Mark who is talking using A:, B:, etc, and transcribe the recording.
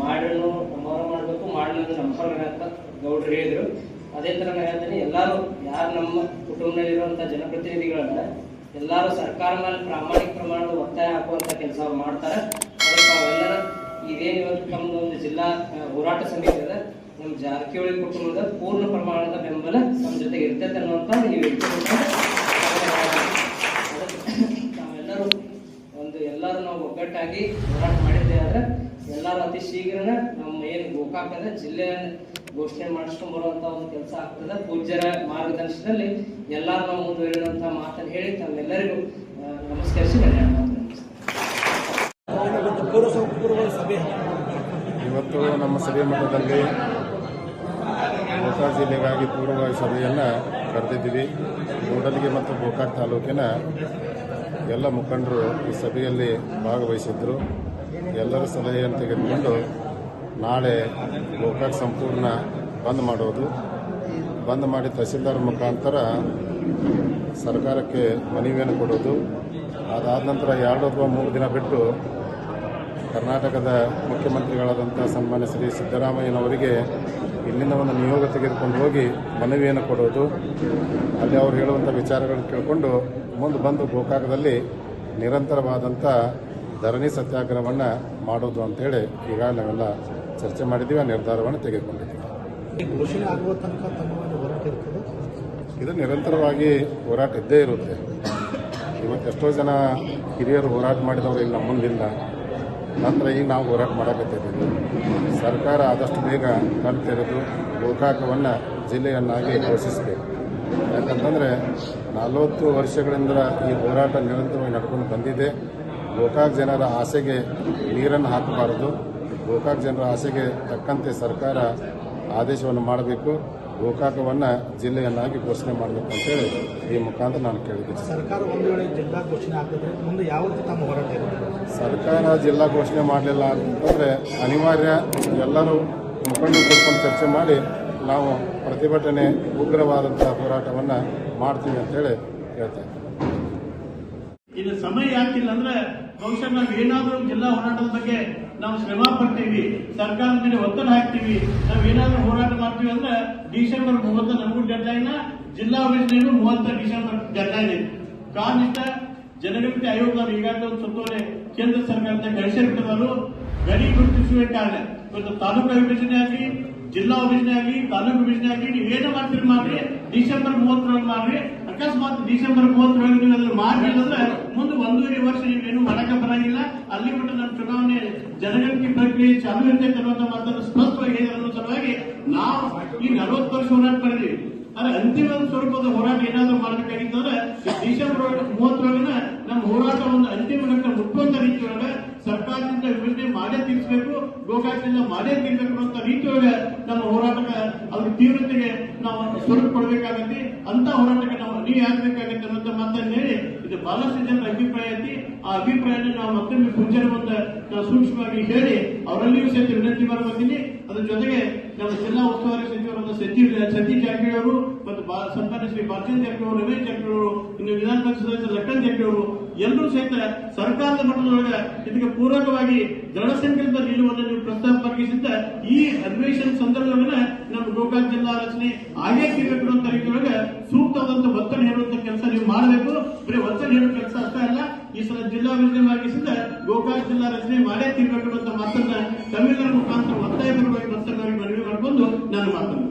A: ಮಾಡಲು ನಮ್ಮವರ ಮಾಡಬೇಕು ಮಾಡಲು ನಮ್ಮ ಅಂತ ಗೌಡ್ರು ಹೇಳಿದ್ರು. ಅದೇ ಥರ ನಾನು ಹೇಳ್ತೀನಿ, ಎಲ್ಲರೂ ಯಾರು ನಮ್ಮ ಕುಟುಂಬದಲ್ಲಿರುವಂಥ ಜನಪ್ರತಿನಿಧಿಗಳನ್ನ ಎಲ್ಲರೂ ಸರ್ಕಾರ ಮೇಲೆ ಪ್ರಾಮಾಣಿಕ ಪ್ರಮಾಣದ ಒತ್ತಾಯ ಹಾಕುವಂಥ ಕೆಲಸ ಅವ್ರು ಮಾಡ್ತಾರೆ. ಅದಕ್ಕೆ ಅವೆಲ್ಲರ ಇದೇನು ಇವತ್ತು ನಮ್ಮದು ಒಂದು ಜಿಲ್ಲಾ ಹೋರಾಟ ಸಮಿತಿ ಇದೆ ನಮ್ಮ ಜಾರಕಿಹೊಳಿ ಕುಟುಂಬದ ಪೂರ್ಣ ಪ್ರಮಾಣದ ಬೆಂಬಲ ನಮ್ಮ ಜೊತೆಗೆ ಇರ್ತೈತೆ ಅನ್ನುವಂಥ ನೀವು ಹೇಳ್ತಿರೋದು ನಾವೆಲ್ಲರೂ ಒಂದು ಎಲ್ಲರೂ ನಾವು ಒಗ್ಗಟ್ಟಾಗಿ ಹೋರಾಟ ಮಾಡಿದ್ದೆ ಆದ್ರೆ ಎಲ್ಲರೂ ಅತಿ ಶೀಘ್ರನ ನಮ್ಮ ಏನು ಗೋಕಾಕದ ಜಿಲ್ಲೆಯನ್ನು ಘೋಷಣೆ ಮಾಡಿಸ್ಕೊಂಡ್ ಬರುವಂತ ಒಂದು ಕೆಲಸ ಆಗ್ತದೆ. ಪೂಜ್ಯರ ಮಾರ್ಗದರ್ಶನದಲ್ಲಿ ಎಲ್ಲರೂ ನಾವು ಮುಂದುವರಿಯುವಂತ ಮಾತನ್ನು ಹೇಳಿ ತಮ್ಮೆಲ್ಲರಿಗೂ ನಮಸ್ಕರಿಸಿ
B: ಇವತ್ತು ಪೂರ್ವ ಪೂರ್ವ
C: ನಮ್ಮ ಸಭೆ ಮಟ್ಟದಲ್ಲಿ ಗೋಕಾಕ್ ಜಿಲ್ಲೆಗಾಗಿ ಪೂರ್ವಭಾವಿ ಸಭೆಯನ್ನು ಕರೆದಿದ್ದೀವಿ. ಕೂಡಲಿಗೆ ಮತ್ತು ಗೋಕಾಕ್ ತಾಲೂಕಿನ ಎಲ್ಲ ಮುಖಂಡರು ಈ ಸಭೆಯಲ್ಲಿ ಭಾಗವಹಿಸಿದ್ದರು ಎಲ್ಲರ ಸಲಹೆಯನ್ನು ತೆಗೆದುಕೊಂಡು ನಾಳೆ ಗೋಕಾಕ್ ಸಂಪೂರ್ಣ ಬಂದ್ ಮಾಡೋದು. ಬಂದ್ ಮಾಡಿ ತಹಸೀಲ್ದಾರ್ ಮುಖಾಂತರ ಸರ್ಕಾರಕ್ಕೆ ಮನವಿಯನ್ನು ಕೊಡೋದು. ಅದಾದ ನಂತರ ಎರಡು ಅಥವಾ ಮೂರು ದಿನ ಬಿಟ್ಟು ಕರ್ನಾಟಕದ ಮುಖ್ಯಮಂತ್ರಿಗಳಾದಂಥ ಸನ್ಮಾನ್ಯ ಶ್ರೀ ಸಿದ್ದರಾಮಯ್ಯನವರಿಗೆ ಇಲ್ಲಿಂದ ಒಂದು ನಿಯೋಗ ತೆಗೆದುಕೊಂಡು ಹೋಗಿ ಮನವಿಯನ್ನು ಕೊಡೋದು. ಅಲ್ಲಿ ಅವರು ಹೇಳುವಂಥ ವಿಚಾರಗಳನ್ನು ಕೇಳಿಕೊಂಡು ಮುಂದೆ ಬಂದು ಗೋಕಾಕದಲ್ಲಿ ನಿರಂತರವಾದಂಥ ಧರಣಿ ಸತ್ಯಾಗ್ರಹವನ್ನು ಮಾಡೋದು ಅಂತೇಳಿ ಈಗ ನಾವೆಲ್ಲ ಚರ್ಚೆ ಮಾಡಿದ್ದೀವಿ ಆ ನಿರ್ಧಾರವನ್ನು ತೆಗೆದುಕೊಂಡಿದ್ದೀವಿ. ಇದು ನಿರಂತರವಾಗಿ ಹೋರಾಟ ಇದ್ದೇ ಇರುತ್ತೆ. ಇವತ್ತು ಎಷ್ಟೋ ಜನ ಹಿರಿಯರು ಹೋರಾಟ ಮಾಡಿದವರು ಈಗ ನಮ್ಮ ಮುಂದಿಲ್ಲ ನಂತರ ಈಗ ನಾವು ಹೋರಾಟ ಮಾಡಕತ್ತಿದ್ದೀವಿ ಸರ್ಕಾರ ಆದಷ್ಟು ಬೇಗ ಕಣ್ ತೆರೆದು ಗೋಕಾಕವನ್ನು ಜಿಲ್ಲೆಯನ್ನಾಗಿ ಘೋಷಿಸಬೇಕು. ಯಾಕಂತಂದರೆ ನಲವತ್ತು ವರ್ಷಗಳಿಂದ ಈ ಹೋರಾಟ ನಿರಂತರವಾಗಿ ನಡ್ಕೊಂಡು ಬಂದಿದೆ. ಗೋಕಾಕ್ ಜನರ ಆಸೆಗೆ ನೀರನ್ನು ಹಾಕಬಾರದು. ಗೋಕಾಕ್ ಜನರ ಆಸೆಗೆ ತಕ್ಕಂತೆ ಸರ್ಕಾರ ಆದೇಶವನ್ನು ಮಾಡಬೇಕು. ಗೋಕಾಕವನ್ನು ಜಿಲ್ಲೆಯನ್ನಾಗಿ ಘೋಷಣೆ ಮಾಡಬೇಕು ಅಂತೇಳಿ ಈ ಮುಖಾಂತರ ನಾನು ಕೇಳಿದ್ದೀನಿ.
B: ಸರ್ಕಾರ ಒಂದು ವೇಳೆ ಜಿಲ್ಲಾ ಘೋಷಣೆ ಆಗಿದ್ರೆ ಮುಂದೆ ಯಾವ ರೀತಿ ತಮ್ಮ ಹೋರಾಟ
C: ಸರ್ಕಾರ ಜಿಲ್ಲಾ ಘೋಷಣೆ ಮಾಡಲಿಲ್ಲ ಅಂತಂದರೆ ಅನಿವಾರ್ಯ ಎಲ್ಲರೂ ಮುಖಂಡರು ಕೂತ್ಕೊಂಡು ಚರ್ಚೆ ಮಾಡಿ ನಾವು ಪ್ರತಿಭಟನೆ ಉಗ್ರವಾದಂಥ ಹೋರಾಟವನ್ನು ಮಾಡ್ತೀವಿ ಅಂತೇಳಿ ಹೇಳ್ತೇವೆ
D: ಇದು ಸಮಯ ಯಾಕಿಲ್ಲ ಅಂದ್ರೆ ಬಹುಶಃ ನಾವು ಏನಾದ್ರೂ ಜಿಲ್ಲಾ ಹೋರಾಟದ ಬಗ್ಗೆ ನಾವು ಶ್ರಮ ಪಡ್ತೀವಿ, ಸರ್ಕಾರದ ಮೇಲೆ ಒತ್ತಡ ಹಾಕ್ತೀವಿ, ನಾವು ಏನಾದ್ರೂ ಹೋರಾಟ ಮಾಡ್ತೀವಿ ಅಂದ್ರೆ ಡಿಸೆಂಬರ್ ಮೂವತ್ತ ನಮಗೂ ಡೆಡ್ಲೈನ್ ಜಿಲ್ಲಾ ವಿಭಜನೆಯೂ ಮೂವತ್ತ ಡಿಸೆಂಬರ್ ಡೆಡ್ಲೈನ್ ಕಾರಣ ಜನಗಣತಿ ಆಯೋಗ ಈಗಾಗಲೇ ಒಂದು ಸುತ್ತೋಲೆ ಕೇಂದ್ರ ಸರ್ಕಾರದ ಗಳಿಸಿರ್ತಾರೆ ಗಡಿ ಗುರುತಿಸುವ ಕಾರಣ. ಇವತ್ತು ತಾಲೂಕು ವಿಭಜನೆ ಆಗಲಿ, ಜಿಲ್ಲಾ ವಿಭಜನೆ ಆಗಲಿ, ತಾಲೂಕು ವಿಭಜನೆ ಆಗಲಿ, ನೀವು ಏನು ಮಾಡ್ತೀರಿ ಮಾಡ್ರಿ, ಡಿಸೆಂಬರ್ ಮೂವತ್ತರೊಳಗೆ ಮಾಡ್ರಿ ಅಕಸ್ಮಾತ್ ಡಿಸೆಂಬರ್ ಮೂವತ್ತರೊಳಗೆ ನೀವು ಅದನ್ನ ಮಾಡಿಲ್ಲ ಅಂದ್ರೆ ಮುಂದೆ ಒಂದೂವರೆ ವರ್ಷ ನೀವೇನು ಮಾಡಕ್ಕೆ ಬರಂಗಿಲ್ಲ. ಅಲ್ಲಿ ಮಟ್ಟ ನಮ್ಮ ಚುನಾವಣೆ ಜನಗಣತಿ ಪ್ರಕ್ರಿಯೆ ಚಾಲು ಇರ್ತೈತೆ ಅನ್ನೋಂಥ ಮಾತನ್ನು ಸ್ಪಷ್ಟವಾಗಿ ಹೇಳಿರೋ ಸಲುವಾಗಿ ನಾವು ಈ ನಲವತ್ತು ವರ್ಷ ಹೋರಾಟ ಮಾಡಿದೀವಿ. ಆದ್ರೆ ಅಂತಿಮ ಸ್ವರೂಪದ ಹೋರಾಟ ಏನಾದರೂ ಮಾಡಬೇಕಾಗಿತ್ತು ಅಂದ್ರೆ ಡಿಸೆಂಬರ್ ಮೂವತ್ತರೊಳಗಿನ ನಮ್ಮ ಹೋರಾಟ ಒಂದು ಅಂತಿಮ ಘಟ್ಟ ಗೋಕಾಕದಿಂದ ಮಾಡೇ ತಿನ್ಬೇಕು ಅನ್ನೋ ರೀತಿಯೊಳಗೆ ನಮ್ಮ ಹೋರಾಟಕ್ಕ ಅವ್ರ ತೀವ್ರತೆಗೆ ನಾವು ಸ್ವರೂಪ ಕೊಡಬೇಕಾಗತ್ತೆ ಅಂತ ಹೋರಾಟಕ್ಕೆ ನಾವು ನೀ ಆಗ್ಬೇಕಾಗತ್ತೆ ಅನ್ನೋ ಮಾತನ್ನು ಹೇಳಿ ಇದು ಬಹಳಷ್ಟು ಜನರ ಅಭಿಪ್ರಾಯ ಐತಿ. ಆ ಅಭಿಪ್ರಾಯನ ನಾವು ಮತ್ತೊಮ್ಮೆ ಪೂಜಾರಿ ಸೂಕ್ಷ್ಮವಾಗಿ ಹೇಳಿ ಅವರಲ್ಲಿಯೂ ಸಹಿತ ವಿನಂತಿ ಮಾಡ್ಕೊತೀನಿ ಅದ್ರ ಜೊತೆಗೆ ನಮ್ಮ ಜಿಲ್ಲಾ ಉಸ್ತುವಾರಿ ಸಚಿವರಾದ ಸಚಿವ ಸತೀಶ್ ಜಾರಕಿಹೊಳಿ ಅವರು ಮತ್ತು ಸನ್ಮಾನ್ಯ ಶ್ರೀ ಬಾಲಚಂದ್ರ ಜಾರಕಿಹೊಳಿ ಅವರು, ರಮೇಶ್ ಜಾರಕಿಹೊಳಿ ಅವರು ಇನ್ನು ವಿಧಾನ ಪರಿಷತ್ ಸದಸ್ಯ ಲಕ್ಕನ್ ಜಾರಕಿಹೊಳಿ ಅವರು ಎಲ್ಲರೂ ಸಹಿತ ಸರ್ಕಾರದ ಮಟ್ಟದೊಳಗೆ ಇದಕ್ಕೆ ಪೂರಕವಾಗಿ ದೃಢ ಸಂಕಲ್ಪ ನಿಲ್ಲುವುದನ್ನು ನೀವು ಪ್ರಸ್ತಾಪವಾಗಿಸಿದ್ದ ಈ ಅಧಿವೇಶನ ಸಂದರ್ಭದೊಳಗೆ ನಮ್ಮ ಗೋಕಾಕ್ ಜಿಲ್ಲಾ ರಚನೆ ಆಗೇ ಸಿಗಬೇಕು ಅಂತ ರೀತಿಯೊಳಗೆ ಸೂಕ್ತವಾದಂತ ಒತ್ತಡ ಹೇಳುವಂತ ಕೆಲಸ ನೀವು ಮಾಡಬೇಕು. ಬರೀ ಒತ್ತಡ ಹೇಳುವ ಕೆಲಸ ಅಷ್ಟೇ ಅಲ್ಲ ಈ ಸಲ ಜಿಲ್ಲಾ ವಿಭಜನೆ ಆಗಿಸಿದ್ದ ಗೋಕಾಕ್ ಜಿಲ್ಲಾ ರಚನೆ ಮಾಡೇ ತೀರ್ಬೇಕು ಅನ್ನುವಂತ ಮಾತನ್ನ ತಮಿಳುನಾಡು ಮುಖಾಂತರ ಒತ್ತಾಯಪರವಾಗಿ ಮತ್ತೆ ಮನವಿ ಮಾಡಿಕೊಂಡು ನಾನು ಮಾತನ್ನು